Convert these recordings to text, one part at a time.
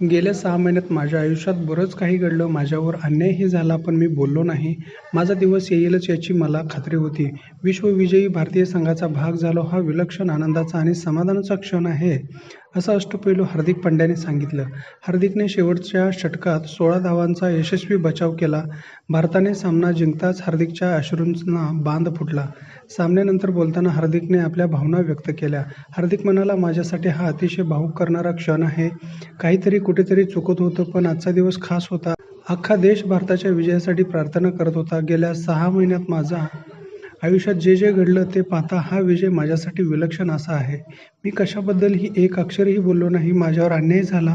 गेल्या सहा महिन्यात माझ्या आयुष्यात बरंच काही घडलं. माझ्यावर अन्यायही झाला, पण मी बोललो नाही. माझा दिवस येईलच याची मला खात्री होती. विश्वविजयी भारतीय संघाचा भाग झालो हा विलक्षण आनंदाचा आणि समाधानाचा क्षण आहे, असं अष्टपैलू हार्दिक पांड्याने सांगितलं. हार्दिकने शेवटच्या षटकात सोळा धावांचा यशस्वी बचाव केला. भारताने सामना जिंकताच हार्दिकच्या अश्रूंना बांध फुटला. सामन्यानंतर बोलताना हार्दिकने आपल्या भावना व्यक्त केल्या. हार्दिक म्हणाला, माझ्यासाठी हा अतिशय भावुक करणारा क्षण आहे. काहीतरी कुठेतरी चुकत होतं, पण आजचा दिवस खास होता. अख्खा देश भारताच्या विजयासाठी प्रार्थना करत होता. गेल्या सहा महिन्यात माझा आयुष्यात जे जे घडलं ते पाहता हा विजय माझ्यासाठी विलक्षण असा आहे. मी कशाबद्दलही एक अक्षरही बोललो नाही. माझ्यावर अन्याय झाला,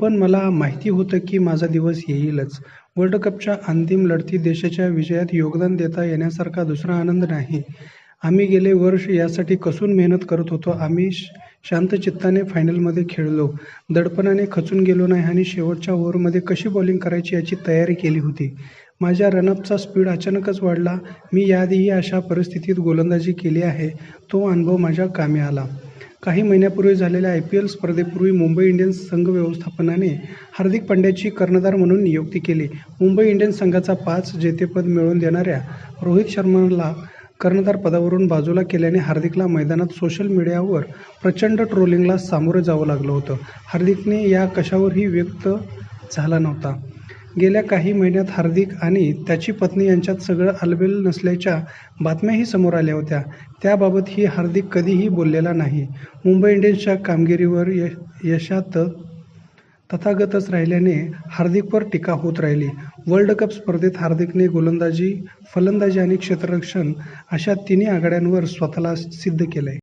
पण मला माहिती होतं की माझा दिवस येईलच. वर्ल्ड कपच्या अंतिम लढती देशाच्या विजयात योगदान देता येण्यासारखा दुसरा आनंद नाही. आम्ही गेले वर्ष यासाठी कसून मेहनत करत होतो. आम्ही शांतचित्ताने फायनलमध्ये खेळलो, दडपणाने खचून गेलो नाही आणि शेवटच्या ओव्हरमध्ये कशी बॉलिंग करायची याची तयारी केली होती. माझ्या रनअपचा स्पीड अचानकच वाढला. मी याआधीही अशा परिस्थितीत गोलंदाजी केली आहे. तो अनुभव माझ्या कामी आला. काही महिन्यापूर्वी झालेल्या आय पी एल स्पर्धेपूर्वी मुंबई इंडियन्स संघ व्यवस्थापनाने हार्दिक पंड्याची कर्णधार म्हणून नियुक्ती केली. मुंबई इंडियन्स संघाचा पाच जेतेपद मिळवून देणाऱ्या रोहित शर्माला कर्णधार पदावरून बाजूला केल्याने हार्दिकला मैदानात सोशल मीडियावर प्रचंड ट्रोलिंगला सामोरं जावं लागलं होतं. हार्दिकने या कशावरही व्यक्त झाला नव्हता. गेल्या काही महिन्यात हार्दिक आणि त्याची पत्नी यांच्यात सगळं आलबेल नसल्याच्या बातम्याही समोर आल्या होत्या. त्याबाबतही हार्दिक कधीही बोललेला नाही. मुंबई इंडियन्सच्या कामगिरीवर, यशात तथागतच राहिल्याने हार्दिकवर टीका होत राहिली. वर्ल्ड कप स्पर्धेत हार्दिकने गोलंदाजी, फलंदाजी आणि क्षेत्ररक्षण अशा तिन्ही आघाड्यांवर स्वतःला सिद्ध केलंय.